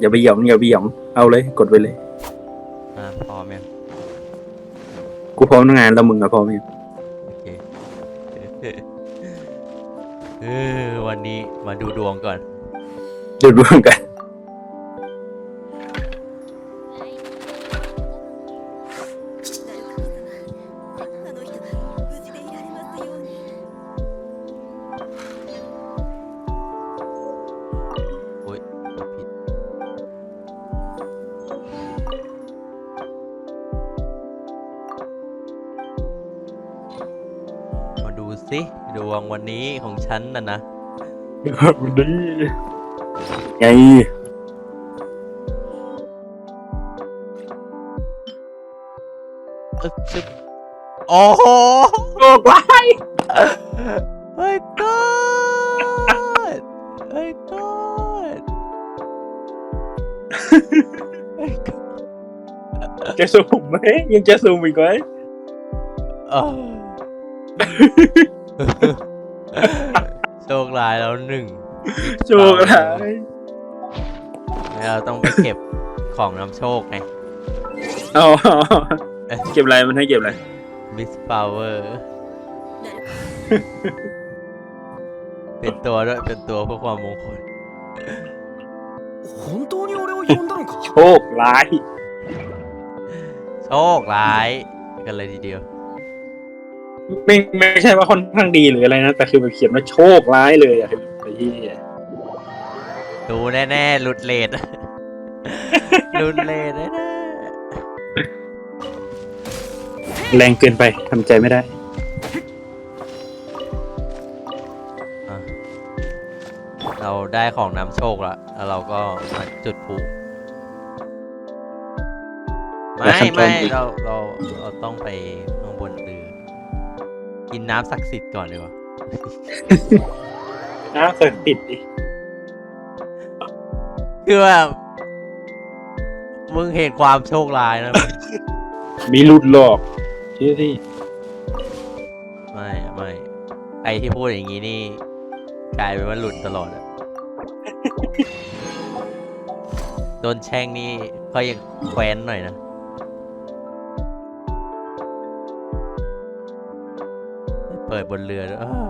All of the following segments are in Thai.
อย่าไปหยองอย่าไปหยองเอาเลย กดไปเลย อะพร้อมยังกูพร้อมทำงานแล้วมึงอะพร้อมยังโอเค เออวันนี้มาดูดวงก่อนดูดวงกัน สิดวงวันนี้ของฉันน่ะนะดีไงอึ๊บชึบโอ้โหโลกร้ายเฮ้ยกอดเฮ้ยกอดเฮ้ยกอดจะซูมไหมยังจะซูมอีกไหมอ้าว โชคร้ายแล้วหนึ่งโชคร้ายเราต้องไปเก็บของนำโชคไงเอาเก็บอะไรมันให้เก็บอะไรมิสพาวเวอร์เป็นตัวด้วยเป็นตัวเพื่อความมงคลโชคร้าย โชคร้าย กันเลยทีเดียว ไม่ไม่ใช่ว่าค่อนข้างดีหรืออะไรนะ แต่คือมันเขียนว่าโชคร้ายเลยอะคือไอ้ที่ดูแน่ๆหลุดเลทหลุดเลทแน่แรงเกินไปทำใจไม่ได้ๆอะเราได้ของนำโชคละแล้วเราก็มาจุดพลุแล้วไม่ขั้นตอนไม่อีกเราเราเราต้องไปข้างบนเรือ กินน้ำศักดิ์สิทธิ์ก่อนดีกว่านะเกิดติดดิคือแบบมึงเห็นความโชคร้ายนะ มีหลุดหลอกเชื่อที่ไม่ไม่ใครที่พูดอย่างนี้นี่ กลายเป็นว่าหลุดตลอดอะโดนแช่งนี่เขายังแคว้นหน่อยนะ เปิดบนเรือด้วยเออ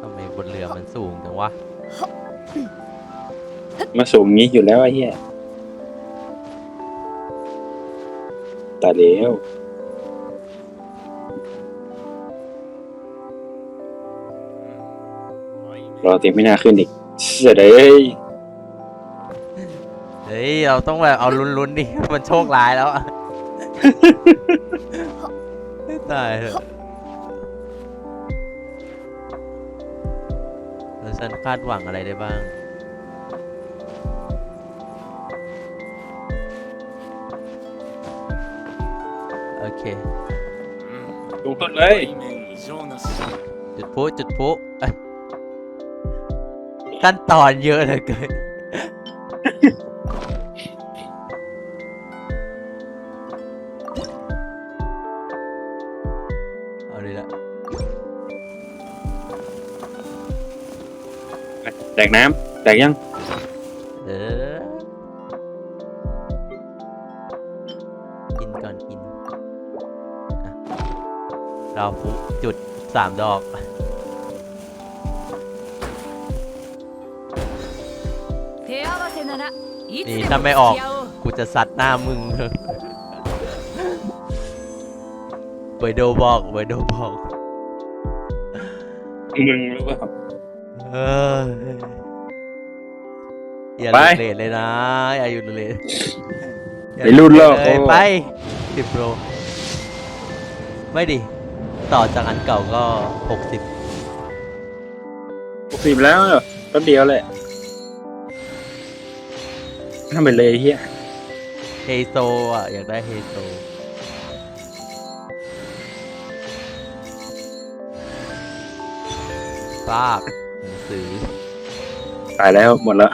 ทำไมบนเรือมันสูงจังวะ มาสูงงี้อยู่แล้วไอ้เหี้ย ตายแล้ว รอเตียงไม่น่าขึ้นอีกเสียดายเฮ้ย เราต้องแบบเอาลุ้นๆดิ มันโชคร้ายแล้วอะ ตายเถอะแล้วฉันคาดหวังอะไรได้บ้าง เคดูก่อนเลยจุดพุจุดพุขั้นตอนเยอะเหลือเกินเอาดีละแตกน้ำแตกยังเดี๋ยว เราฟุจุดสามดอกนี่ถ้าไม่ออกกูจะสัตว์หน้ามึงเลยไโดบอกไปยโดบอกมึงรู้ป่ะอย่าหลุดเลเลยนะ อย่าหยุดเลทไปรุ่นโลกไปสิบโลไม่ดิ ต่อจากอันเก่าก็หกสิบหกสิบแล้วเหรอแป๊บเดียวแหละทำไปเลยไอ้เฮียเฮโซอะ อยากได้เฮโซถซากหนังสือตายแล้วหมดแล้ว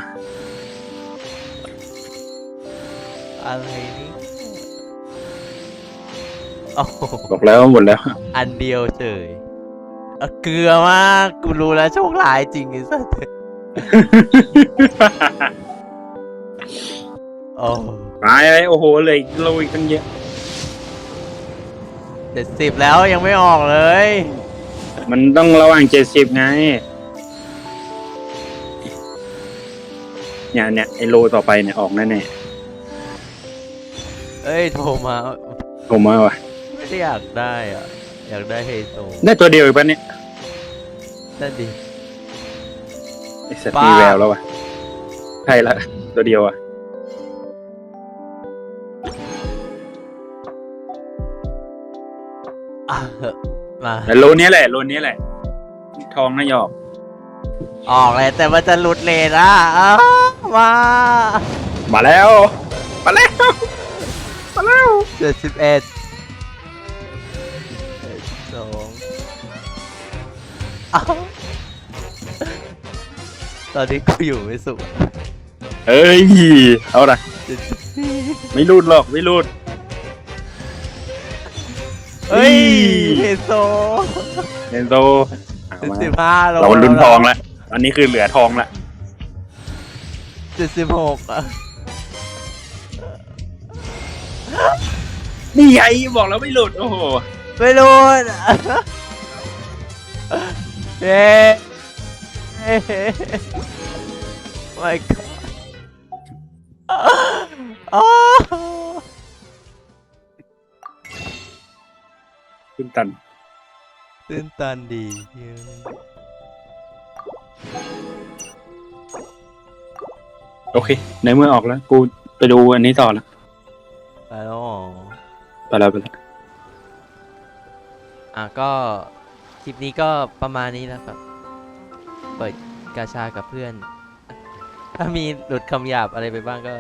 อะไรนี่ โอ้โหบอกแล้วหมดแล้ว อันเดียวเฉยเอ้อเกลือมากกูรู้แล้วโชคร้ายจริงไอ้สัสโอ้ตายเลยโอ้โหเลยเราอีกตั้งเยอะ เจ็ดสิบแล้วยังไม่ออกเลย มันต้องระหว่างเจ็ดสิบไง เนี่ยเนี่ยไอโลต่อไปเนี่ยออกแน่เอ้ยโทรมา ๆผมว่าว่ะ ไม่ได้อยากได้อะ อยากได้เฮโซได้ตัวเดียวอีกปะเนี่ยนั่นดิ ไอสัตว์บ้ามีแววแล้วว่ะใช่ละ ตัวเดียวอะ อะเหอะมา แต่โลนี้แหละโลนี้แหละ ทองน่าหยอกออกเลยแต่มันจะหลุดเลนอะอ้าวมามาแล้ว มาแล้ว มาแล้วเจ็ดสิบเอ็ด ตอนนี้กูอยู่ไม่สุขเอ้ย เอาละเจ็ดสิบสี่ไม่รูดหรอกไม่รูดเฮ้ยอีเฮโซเอนโซเอาเจ็ดมาสิบห้าโลเราลุ้นทองละอันนี้คือเหลือทองละเจ็ดสิบหกอะนี่ไงบอกแล้วไม่หลุดโอ้โหไม่รู้อะ เย้ไม่ก็อ้าวขึ้นตันตื่นตันดีเย้โอเค ในเมื่อออกแล้ว กูไปดูอันนี้ต่อละไปแล้วเหรอไปแล้วไปแล้ว อะก็ค ลิปนี้ก็ประมาณนี้นะครับ เปิดกาชากับเพื่อน ถ้ามีหลุดคำหยาบอะไรไปบ้างก็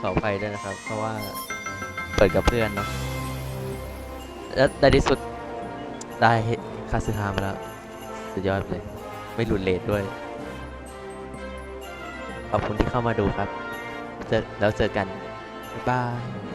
ขออภัยด้วยนะครับ เพราะว่าเปิดกับเพื่อนเนาะแล้วในที่สุดได้คาสึฮามาแล้ว สุดยอดเลย ไม่หลุดเลทด้วย ขอบคุณที่เข้ามาดูครับจอแล้วเจอกัน บ๊ายบาย